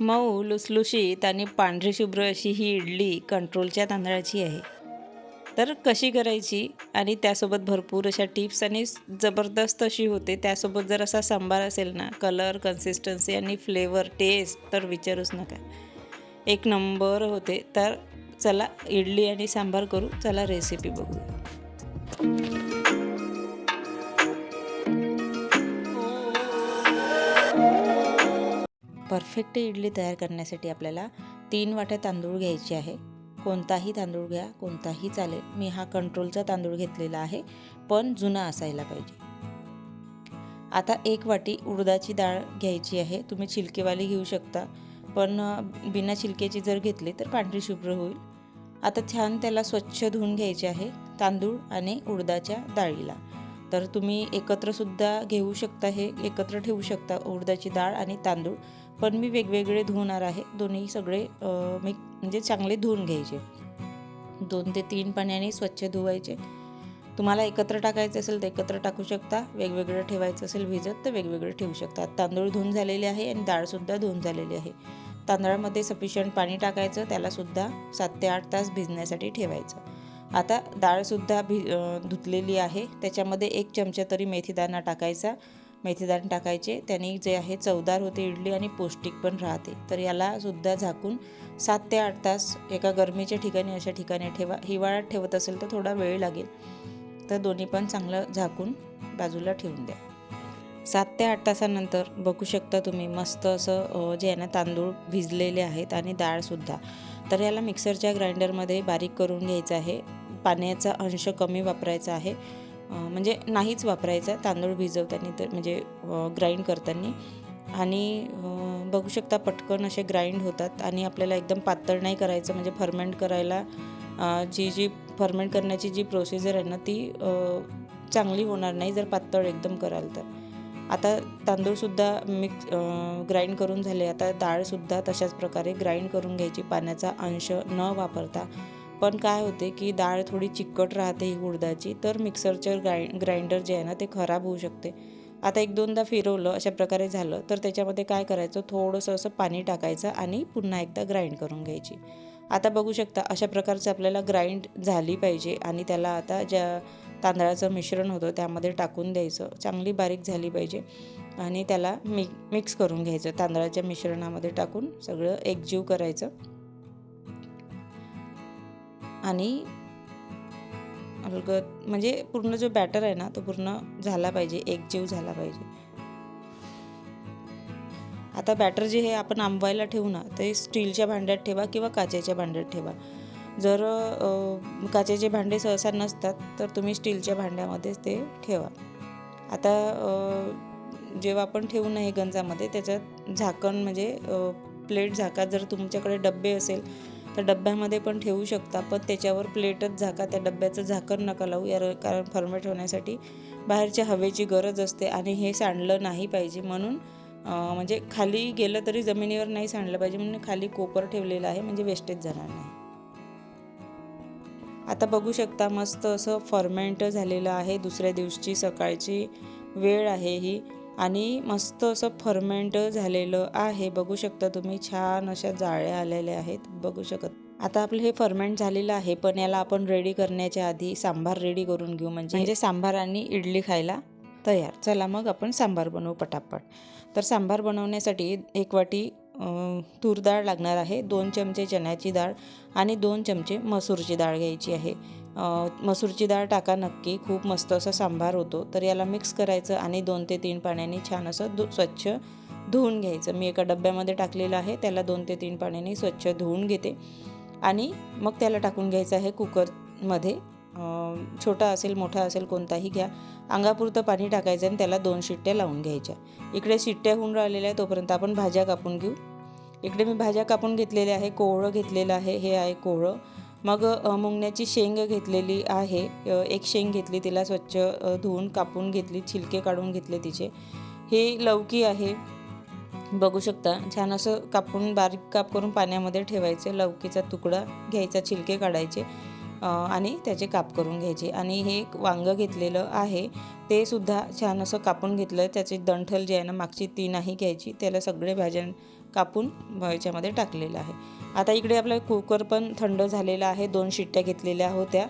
मऊ लुसलुशीत आणि पांढरी शुभ्र अशी ही इडली कंट्रोलच्या तांदळाची आहे. तर कशी करायची? आणि त्यासोबत भरपूर अशा टिप्स आणि जबरदस्त अशी होते. त्यासोबत जर असा सांबार असेल ना कलर कन्सिस्टन्सी आणि फ्लेवर टेस्ट तर विचारूच नका. एक नंबर होते. तर चला इडली आणि सांबार करू. चला रेसिपी बघू परफेक्ट इडली तयार करण्यासाठी आपल्याला तीन वाट्या तांदूळ घ्यायचे आहे. कोणताही तांदूळ घ्या कोणताही चालेल. मी हा कंट्रोलचा तांदूळ घेतलेला आहे पण जुना असायला पाहिजे. आता एक वाटी उडदाची डाळ घ्यायची आहे. तुम्ही छिलकेवाली घेऊ शकता पण बिना छिलकेची जर घेतली तर पांढरी शुभ्र होईल. आता छान त्याला स्वच्छ धुवून घ्यायचे आहे तांदूळ आणि उडदाच्या डाळीला. तर तुम्ही एकत्रसुद्धा घेऊ शकता हे एकत्र ठेवू शकता उडदाची डाळ आणि तांदूळ. पण मी वेगवेगळे धुवणार आहे. दोन्ही सगळे मी म्हणजे चांगले धुवून घ्यायचे. दोन ते तीन पाण्याने स्वच्छ धुवायचे. तुम्हाला एकत्र टाकायचं असेल तर एकत्र टाकू शकता. वेगवेगळं ठेवायचं असेल भिजत तर वेगवेगळं ठेवू शकता. तांदूळ धुवून झालेले आहे आणि डाळसुद्धा धुवून झालेली आहे. तांदळामध्ये सफिशियंट पाणी टाकायचं. त्यालासुद्धा सात ते आठ तास भिजण्यासाठी ठेवायचं. आता डाळसुद्धा भि धुतलेली आहे. त्याच्यामध्ये एक चमचा तरी मेथीदाणा टाकायचा. मेथीदाणे टाकायचे. त्याने जे आहे चवदार होते इडली आणि पौष्टिक पण राहते. तर यालासुद्धा झाकून सात ते आठ तास एका गरमीच्या ठिकाणी अशा ठिकाणी ठेवा. हिवाळ्यात ठेवत असेल तर थोडा वेळ लागेल. तर दोन्ही पण चांगलं झाकून बाजूला ठेवून द्या. सात ते आठ तासानंतर बघू शकता तुम्ही मस्त असं जे आहे ना तांदूळ भिजलेले आहेत आणि डाळसुद्धा तर याला मिक्सरच्या ग्राइंडरमध्ये बारीक करून घ्यायचं आहे. पाण्याचा अंश कमी वापरायचा आहे. म्हणजे नाहीच वापरायचा. तांदूळ भिजवताना तर म्हणजे ग्राइंड करताना. आणि बघू शकता पटकन असे ग्राइंड होतात आणि आपल्याला एकदम पातळ नाही करायचं. म्हणजे फर्मेंट करायला जी जी फर्मेंट करण्याची जी प्रोसिजर आहे ना ती चांगली होणार नाही जर पातळ एकदम कराल तर. आता तांदूळसुद्धा मिक्स ग्राइंड करून झाले. आता डाळसुद्धा तशाच प्रकारे ग्राइंड करून घ्यायची. पाण्याचा अंश न वापरता. पण काय होते की डाळ थोडी चिकट राहते ही उडदाची तर मिक्सरचं ग्राइ ग्राइंडर जे आहे ना ते खराब होऊ शकते. आता एक दोनदा फिरवलं अशा प्रकारे झालं तर त्याच्यामध्ये काय करायचं थोडंसं असं पाणी टाकायचं आणि पुन्हा एकदा ग्राइंड करून घ्यायची. आता बघू शकता अशा प्रकारचं आपल्याला ग्राइंड झाली पाहिजे आणि त्याला आता ज्या तांदळाचं मिश्रण होतं त्यामध्ये टाकून द्यायचं. चांगली बारीक झाली पाहिजे आणि त्याला मिक मिक्स करून घ्यायचं. तांदळाच्या मिश्रणामध्ये टाकून सगळं एकजीव करायचं. आणि अलगद म्हणजे पूर्ण जो बॅटर आहे ना तो पूर्ण झाला पाहिजे एकजीव झाला पाहिजे. आता बॅटर जे हे आपण आंबवायला ठेवू ना ते स्टीलच्या भांड्यात ठेवा किंवा काचेच्या भांड्यात ठेवा. जर काचेचे भांडे सहसा नसतात तर तुम्ही स्टीलच्या भांड्यामध्येच ते ठेवा. आता जेव्हा आपण ठेवू ना हे गंजामध्ये त्याच्यात झाकण म्हणजे प्लेट झाका जर तुमच्याकडे डब्बे असेल तर डब्यामध्ये पण ठेवू शकता. पण त्याच्यावर प्लेटच झाका त्या डब्याचं झाकण नका लावू. या कारण फर्मेट होण्यासाठी बाहेरच्या हवेची गरज असते आणि हे सांडलं नाही पाहिजे. म्हणून म्हणजे खाली गेलं तरी जमिनीवर नाही सांडलं पाहिजे. म्हणून खाली कोपर ठेवलेलं आहे. म्हणजे वेस्टेज जाणार नाही. आता बघू शकता मस्त असं फर्मेंट झालेलं आहे. दुसऱ्या दिवशी सकाळची वेळ आहे ही. आणि मस्त असं फर्मेंट झालेलं आहे. बघू शकता तुम्ही छान अशा जाळ्या आलेल्या आहेत. बघू शकत. आता आपलं हे फर्मेंट झालेलं आहे पण याला आपण रेडी करण्याच्या आधी सांबार रेडी करून घेऊ. म्हणजे म्हणजे सांबार आणि इडली खायला तयार. चला मग आपण सांबार बनवू पटापट. तर सांबार बनवण्यासाठी एक वाटी तूर डाळ लागणार आहे. दोन चमचे चण्याची डाळ आणि दोन चमचे मसूरची डाळ घ्यायची आहे. मसूरची डाळ टाका नक्की. खूप मस्त असा सांबार होतो. तर याला मिक्स करायचं आणि दोन ते तीन पाण्याने छान असं धु स्वच्छ धुवून घ्यायचं. मी एका डब्यामध्ये टाकलेलं आहे. त्याला दोन ते तीन पाण्याने स्वच्छ धुवून घेते. आणि मग त्याला टाकून घ्यायचं आहे कुकरमध्ये. छोटा असेल मोठा असेल कोणताही घ्या. अंगापुरतं पाणी टाकायचं आणि त्याला दोन शिट्ट्या लावून घ्यायच्या. इकडे शिट्ट्या होऊन राहिलेल्या आहे तोपर्यंत आपण भाज्या कापून घेऊ. इकडे मी भाज्या कापून घेतलेल्या आहे कोवळं घेतलेलं आहे. हे आहे कोवळं मग मुंगण्याची शेंग घेतलेली आहे. एक शेंग घेतली तिला स्वच्छ धुवून कापून घेतली छिलके काढून घेतले तिचे. हे लवकी आहे. बघू शकता छान असं कापून बारीक काप करून पाण्यामध्ये ठेवायचे. लवकीचा तुकडा घ्यायचा छिलके काढायचे आणि त्याचे काप करून घ्यायचे. आणि हे एक वांगं घेतलेलं आहे. ते सुद्धा छान असं कापून घेतलं. त्याची दंठल जी आहे ना मागची ती नाही घ्यायची. त्याला सगळे भाज्या कापून याच्यामध्ये टाकलेलं आहे. आता इकडे आपला कुकर पण थंड झालेला आहे. दोन शिट्ट्या घेतलेल्या होत्या.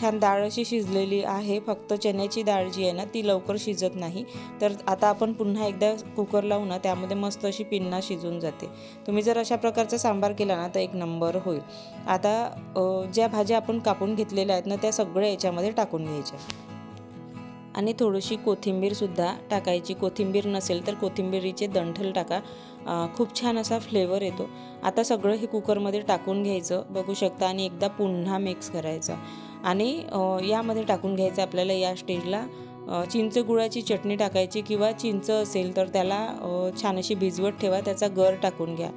छान डाळ अशी शिजलेली आहे. फक्त चण्याची डाळ जी आहे ना ती लवकर शिजत नाही. तर आता आपण पुन्हा एकदा कुकर लावू ना त्यामध्ये मस्त अशी पिन्ना शिजून जाते. तुम्ही जर अशा प्रकारचा सांबार केला ना तर एक नंबर होईल. आता ज्या भाज्या आपण कापून घेतलेल्या आहेत ना त्या सगळ्या याच्यामध्ये टाकून घ्यायच्या. आणि थोडीशी कोथिंबीरसुद्धा टाकायची. कोथिंबीर नसेल तर कोथिंबीरीचे दंठल टाका. खूप छान असा फ्लेवर येतो. आता सगळं हे कुकरमध्ये टाकून घ्यायचं बघू शकता. आणि एकदा पुन्हा मिक्स करायचं. आणि यामध्ये टाकून घ्यायचं आपल्याला या स्टेजला चिंच गुळाची चटणी टाकायची किंवा चिंच असेल तर त्याला छान अशी भिजवत ठेवा. त्याचा गर टाकून घ्या.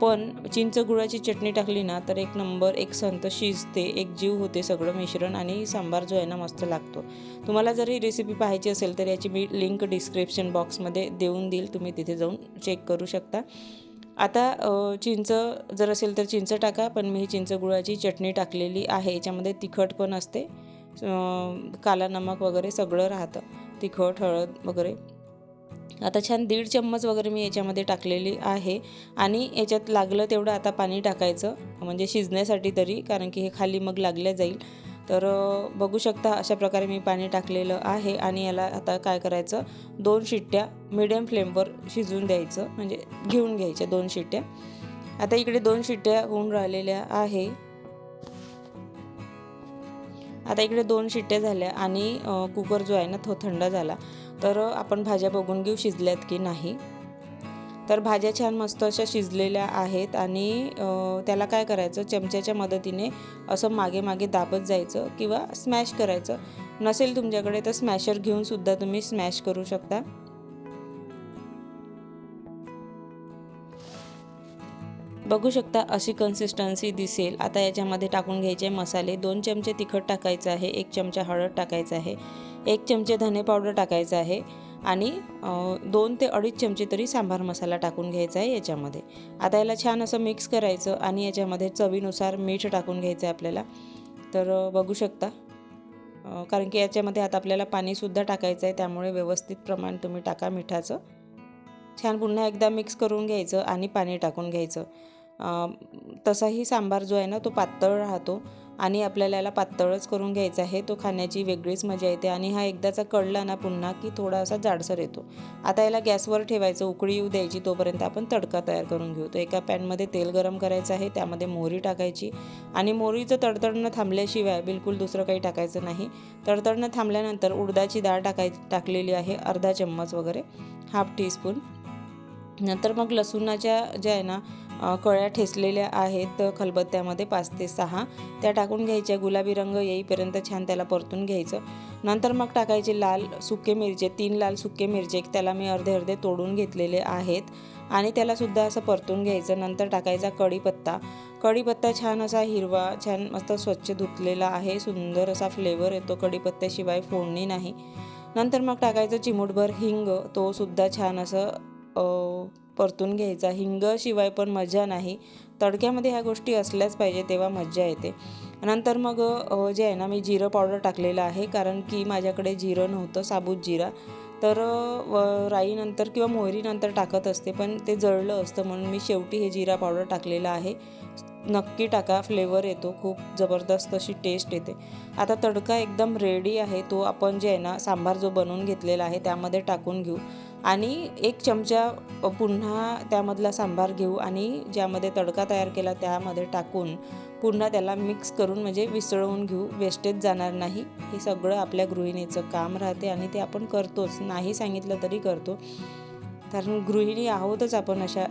पण चिंच गुळाची चटणी टाकली ना तर एक नंबर एक संत शिजते एक जीव होते सगळं मिश्रण आणि सांबार जो आहे ना मस्त लागतो. तुम्हाला जर ही रेसिपी पाहायची असेल तर याची मी लिंक डिस्क्रिप्शन बॉक्समध्ये देऊन देईल. तुम्ही तिथे जाऊन चेक करू शकता. आता चिंच जर असेल तर चिंच टाका पण मी ही चिंच गुळाची चटणी टाकलेली आहे. याच्यामध्ये तिखट पण असते काला नमक वगैरे सगळं राहतं. तिखट हळद वगैरे. आता छान दीड चम्मच वगैरे मी याच्यामध्ये टाकलेली आहे. आणि याच्यात लागलं तेवढं आता पाणी टाकायचं म्हणजे शिजण्यासाठी तरी कारण की हे खाली मग लागल्या जाईल. तर बघू शकता अशा प्रकारे मी पाणी टाकलेलं आहे. आणि याला आता काय करायचं दोन शिट्ट्या मिडियम फ्लेमवर शिजवून द्यायचं म्हणजे घेऊन घ्यायच्या दोन शिट्ट्या. आता इकडे दोन शिट्ट्या होऊन राहिलेल्या आहे. आता इकडे दोन शिट्ट्या झाल्या आणि कुकर जो आहे ना तो थंड झाला. तर आपण भाज्या बघून घेऊ शिजल्यात की नाही. तर भाज्या छान मस्त अशा शिजलेल्या आहेत आणि त्याला काय करायचं चमच्याच्या मदतीने असं मागे मागे दाबत जायचं किंवा स्मॅश करायचं. नसेल तुमच्याकडे तर स्मॅशर घेऊनसुद्धा तुम्ही स्मॅश करू शकता. बघू शकता अशी कन्सिस्टन्सी दिसेल. आता याच्यामध्ये टाकून घ्यायचे मसाले. दोन चमचे तिखट टाकायचं आहे. एक चमचा हळद टाकायचं आहे. एक चमचे धने पावडर टाकायचं आहे. आणि दोन ते अडीच चमचे तरी सांबार मसाला टाकून घ्यायचा आहे याच्यामध्ये. आता याला छान असं मिक्स करायचं आणि याच्यामध्ये चवीनुसार मीठ टाकून घ्यायचं आहे आपल्याला. तर बघू शकता. कारण की याच्यामध्ये आता आपल्याला पाणीसुद्धा टाकायचं आहे. त्यामुळे व्यवस्थित प्रमाण तुम्ही टाका मिठाचं. छान पुन्हा एकदा मिक्स करून घ्यायचं आणि पाणी टाकून घ्यायचं. तसाही सांबार जो आहे ना तो पातळ राहतो आणि आपल्याला याला पातळच करून घ्यायचा आहे. तो खाण्याची वेगळीच मजा येते आणि हा एकदाचा कळला ना पुन्हा की थोडासा जाडसर येतो. आता याला गॅसवर ठेवायचं उकळी येऊ द्यायची तोपर्यंत आपण तडका तयार करून घेऊ. तर एका पॅनमध्ये तेल गरम करायचं आहे त्यामध्ये मोहरी टाकायची आणि मोहरीचं तडतडणं थांबल्याशिवाय बिलकुल दुसरं काही टाकायचं नाही. तडतडणं थांबल्यानंतर उडदाची डाळ टाकाय टाकलेली आहे अर्धा चम्मच वगैरे हाफ टीस्पून. नंतर मग लसूणाच्या ज्या आहे ना कळ्या ठेचलेल्या आहेत खलबत्त्यामध्ये पाच ते सहा त्या टाकून घ्यायच्या. गुलाबी रंग येईपर्यंत छान त्याला परतून घ्यायचं. नंतर मग टाकायचे लाल सुके मिरचे तीन लाल सुके मिरचे त्याला मी अर्धे अर्धे तोडून घेतलेले आहेत. आणि त्यालासुद्धा असं परतून घ्यायचं. नंतर टाकायचा कढीपत्ता. कढीपत्ता छान असा हिरवा छान मस्त स्वच्छ धुतलेला आहे. सुंदर असा फ्लेवर येतो कढीपत्त्याशिवाय फोडणी नाही. नंतर मग टाकायचं चिमूटभर हिंग. तो सुद्धा छान असं परतून घ्यायचा. हिंगशिवाय पण मजा नाही. तडक्यामध्ये ह्या गोष्टी असल्याच पाहिजे तेव्हा मज्जा येते. नंतर मग जे आहे ना मी जिरं पावडर टाकलेलं आहे. कारण की माझ्याकडे जिरं नव्हतं साबूत जिरा. तर व- राईनंतर किंवा मोहरीनंतर टाकत असते. पण ते जळलं असतं म्हणून मी शेवटी हे जिरा पावडर टाकलेलं आहे. नक्की टाका फ्लेवर येतो. खूप जबरदस्त अशी टेस्ट येते. आता तडका एकदम रेडी आहे. तो आपण जे आहे ना सांबार जो बनवून घेतलेला आहे त्यामध्ये टाकून घेऊ. आणि एक चमचा पुन्हा त्यामधला सांबार घेऊ आणि ज्यामध्ये तडका तयार केला त्यामध्ये टाकून पुन्हा त्याला मिक्स करून म्हणजे विसळवून घेऊ. वेस्टेज जाणार नाही. हे सगळं आपल्या गृहिणीचं काम राहते आणि ते आपण करतोच. नाही सांगितलं तरी करतो. कारण गृहिणी आहोतच आपण अशा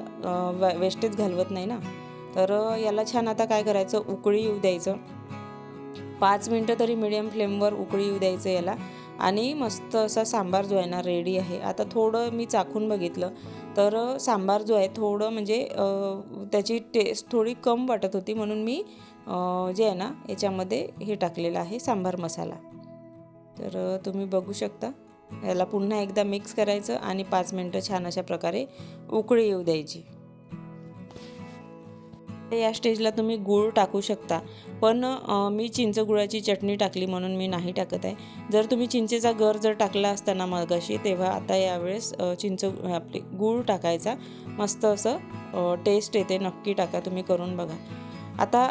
वेस्टेज घालवत नाही ना. तर याला छान आता काय करायचं? उकळी येऊ द्यायचं. पाच मिनटं तरी मिडियम फ्लेमवर उकळी येऊ द्यायचं याला. आणि मस्त असा सांबार जो आहे ना रेडी आहे. आता थोडं मी चाखून बघितलं तर सांबार जो आहे थोडं म्हणजे त्याची टेस्ट थोडी कम वाटत होती म्हणून मी जे आहे ना याच्यामध्ये हे टाकलेलं आहे सांबार मसाला. तर तुम्ही बघू शकता. याला पुन्हा एकदा मिक्स करायचं आणि पाच मिनटं छान अशा प्रकारे उकळी येऊ द्यायची. या स्टेजला तुम्ही गूळ टाकू शकता. पण मी चिंच गुळाची चटणी टाकली म्हणून मी नाही टाकत आहे. जर तुम्ही चिंचेचा गर जर टाकला असताना मगाशी तेव्हा आता यावेळेस चिंच आपली गूळ टाकायचा. मस्त असं टेस्ट येते. नक्की टाका तुम्ही करून बघा. आता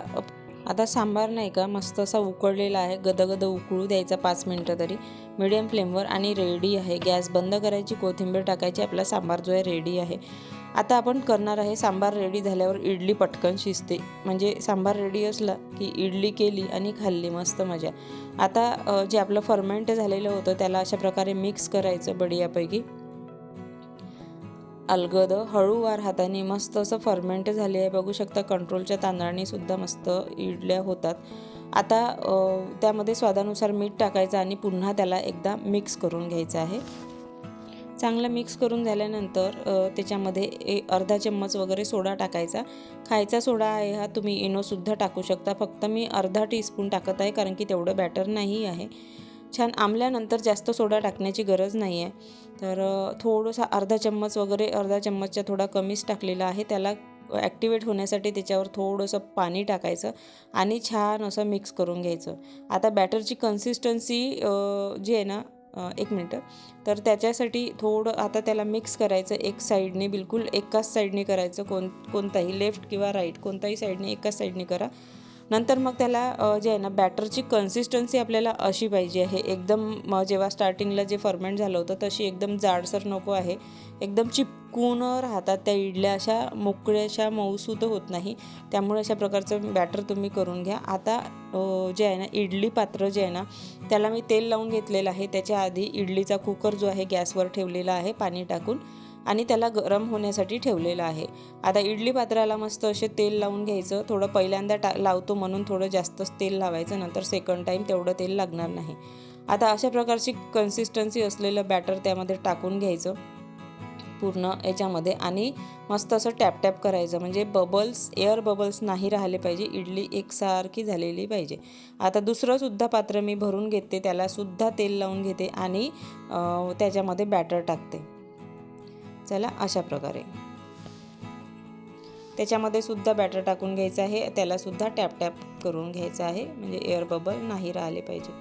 आता सांबार नाही का मस्त असा उकळलेला आहे. गदगद उकळू द्यायचा पाच मिनटं तरी. मिडियम फ्लेमवर आणि रेडी आहे. गॅस बंद करायची कोथिंबीर टाकायची आपला सांबार जो आहे रेडी आहे. आता आपण करणार आहे सांबार रेडी झाल्यावर इडली पटकन शिजते. म्हणजे सांबार रेडी असला की इडली केली आणि खाल्ली मस्त मजा. आता जे आपलं फर्मेंट झालेलं होतं त्याला अशा प्रकारे मिक्स करायचं बढियापैकी अलगद हळूवार हाताने मस्त असं फर्मेंट झाले आहे. बघू शकता कंट्रोलच्या तांदळाने सुद्धा मस्त इडल्या होतात. आता त्यामध्ये स्वादानुसार मीठ टाकायचं आणि पुन्हा त्याला एकदा मिक्स करून घ्यायचं आहे. चांगलं मिक्स करून झाल्यानंतर त्याच्यामध्ये ए अर्धा चम्मच वगैरे सोडा टाकायचा. खायचा सोडा आहे हा तुम्ही इनोसुद्धा टाकू शकता. फक्त मी अर्धा टीस्पून टाकत आहे कारण की तेवढं बॅटर नाही आहे. छान आंबल्यानंतर जास्त सोडा टाकण्याची गरज नाही आहे तर थोडंसा थोडंसं अर्धा चम्मच वगैरे अर्धा चम्मचच्या थोडा कमीच टाकलेला आहे. त्याला ॲक्टिवेट होण्यासाठी त्याच्यावर थोडंसं पाणी टाकायचं आणि छान असं मिक्स करून घ्यायचं. आता बॅटरची कन्सिस्टन्सी जी आहे ना एक मिनटं. तर त्याच्यासाठी थोडं आता त्याला मिक्स करायचं एक साईडने बिलकुल एकाच साईडने करायचं. कोण कोणताही लेफ्ट किंवा राईट कोणताही साईडने एकाच साईडने करा. नंतर मग त्याला जे आहे ना बॅटरची कन्सिस्टन्सी आपल्याला अशी पाहिजे आहे. एकदम जेव्हा स्टार्टिंगला जे फर्मेंट झालं होतं तशी एकदम जाडसर नको आहे. एकदम चिपकून राहतात त्या इडल्या अशा मोकळ्याशा मऊसूद होत नाही. त्यामुळे अशा प्रकारचं बॅटर तुम्ही करून घ्या. आता जे आहे ना इडली पात्र जे आहे ना त्याला मी तेल लावून घेतलेलं आहे. त्याच्या आधी इडलीचा कुकर जो आहे गॅसवर ठेवलेला आहे पाणी टाकून. आणि त्याला गरम होण्यासाठी ठेवलेलं आहे. आता इडली पात्राला मस्त असे तेल लावून घ्यायचं. थोडं पहिल्यांदा टा लावतो म्हणून थोडं जास्तच तेल लावायचं नंतर सेकंड टाईम तेवढं तेल लागणार नाही. आता अशा प्रकारची कन्सिस्टन्सी असलेलं बॅटर त्यामध्ये टाकून घ्यायचं. पूर्ण याच्यामध्ये आणि मस्त असं टॅप टॅप करायचं. म्हणजे बबल्स एअर बबल्स नाही राहिले पाहिजे. इडली एकसारखी झालेली पाहिजे. आता दुसरंसुद्धा पात्र मी भरून घेते. त्यालासुद्धा तेल लावून घेते आणि त्याच्यामध्ये बॅटर टाकते. चला अशा प्रकारे. त्याच्यामध्ये सुद्धा बॅटर टाकून घ्यायचं आहे. त्याला सुद्धा टॅप टॅप करून घ्यायचं आहे. म्हणजे एअर बबल नाही राहिले पाहिजे.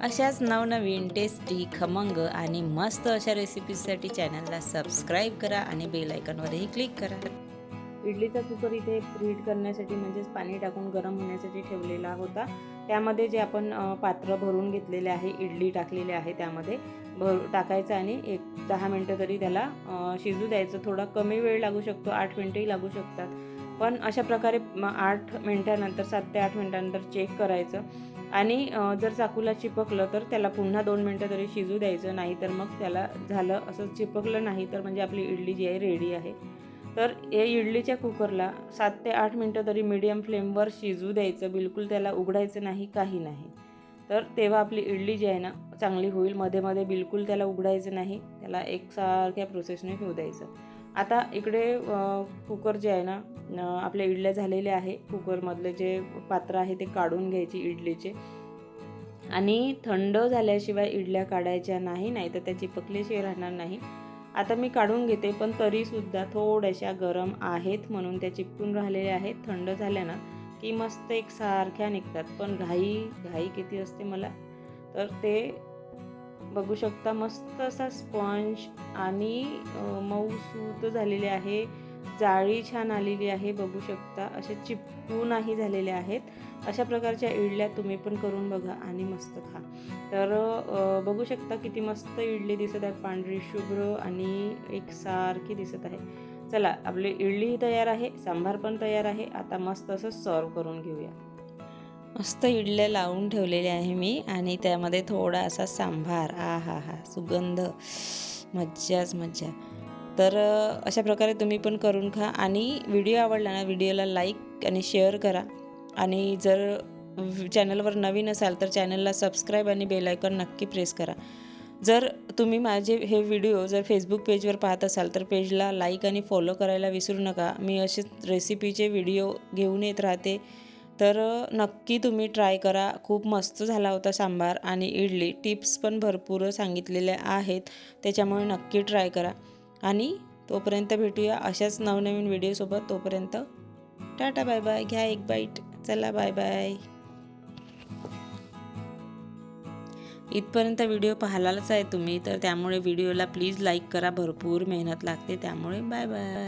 अशाच नवनवीन टेस्टी खमंग आणि मस्त अशा रेसिपीजसाठी चॅनलला सबस्क्राईब करा आणि बेल आयकॉनवरही क्लिक करा. इडलीचा कुकर इथे हीट करण्यासाठी म्हणजेच पाणी टाकून गरम होण्यासाठी ठेवलेला होता. त्यामध्ये जे आपण पात्र भरून घेतलेले आहे इडली टाकलेली आहे त्यामध्ये भर टाकायचं आणि एक दहा मिनटं तरी त्याला शिजू द्यायचं. थोडा कमी वेळ लागू शकतो आठ मिनटंही लागू शकतात. पण अशा प्रकारे आठ मिनटानंतर सात ते आठ मिनटानंतर चेक करायचं. आणि जर चाकूला चिपकलं तर त्याला पुन्हा दोन मिनटं तरी शिजू द्यायचं. नाही तर मग त्याला झालं असं चिपकलं नाही तर म्हणजे आपली इडली जी आहे रेडी आहे. तर हे इडलीच्या कुकरला सात ते आठ मिनटं तरी मीडियम फ्लेमवर शिजू द्यायचं. बिलकुल त्याला उघडायचं नाही काही नाही. तर तेव्हा आपली इडली जी आहे ना चांगली होईल. मध्ये मध्ये बिलकुल त्याला उघडायचं नाही. त्याला एकसारख्या प्रोसेसने होऊ द्यायचं. आता इकडे कुकर जे आहे ना आपल्या इडल्या झालेल्या आहे. कुकरमधले जे पात्र आहे ते काढून घ्यायची इडलीचे. आणि थंड झाल्याशिवाय इडल्या काढायच्या नाही नाही तर त्याची पकलीशी राहणार नाही. आता मी काढून घेते पण तरीसुद्धा थोड्याशा गरम आहेत म्हणून त्या चिपकून राहिलेल्या आहेत. थंड झाल्या ना की मस्त एक सारख्या निघतात. पण घाई घाई किती असते मला? तर ते बघू शकता मस्त असा स्पंज आणि अ, मऊसूत झालेले आहे. जाळी छान आलेली आहे बघू शकता. असे चिपकूनही झालेले आहेत. अशा प्रकारच्या इडल्या तुम्ही पण करून बघा आणि मस्त खा. तर बघू शकता किती मस्त इडली दिसत आहे पांढरी शुभ्र आणि एक सारखी दिसत आहे. चला आपली इडलीही तयार आहे सांबार पण तयार आहे. आता मस्त असं सर्व करून घेऊया. मस्त इडल्या लावून ठेवलेल्या आहे मी आणि त्यामध्ये थोडा असा सांभार आ हा हा सुगंध. मज्जाच मज्जा. तर अशा प्रकारे तुम्ही पण करून खा आणि व्हिडिओ आवडला ना व्हिडिओला लाईक आणि शेअर करा. आणि जर चॅनलवर नवीन असाल तर चॅनलला सबस्क्राईब आणि बेलायकॉन नक्की प्रेस करा. जर तुम्ही माझे हे व्हिडिओ जर फेसबुक पेजवर पाहत असाल तर पेजला लाईक आणि फॉलो करायला विसरू नका. मी असेच रेसिपीचे व्हिडिओ घेऊन येत राहते. तर नक्की तुम्ही ट्राय करा. खूप मस्त झाला होता सांबार आणि इडली. टिप्स पण भरपूर सांगितलेल्या आहेत. त्याच्यामुळे नक्की ट्राय करा. आणि तोपर्यंत भेटूया अशाच नवनवीन व्हिडिओसोबत तोपर्यंत टाटा बाय बाय घ्या एक बाईट चला बाय बाय इथपर्यंत व्हिडिओ पाहिलाच आहे तुम्ही तर त्यामुळे व्हिडिओला प्लीज लाईक करा भरपूर मेहनत लागते त्यामुळे बाय बाय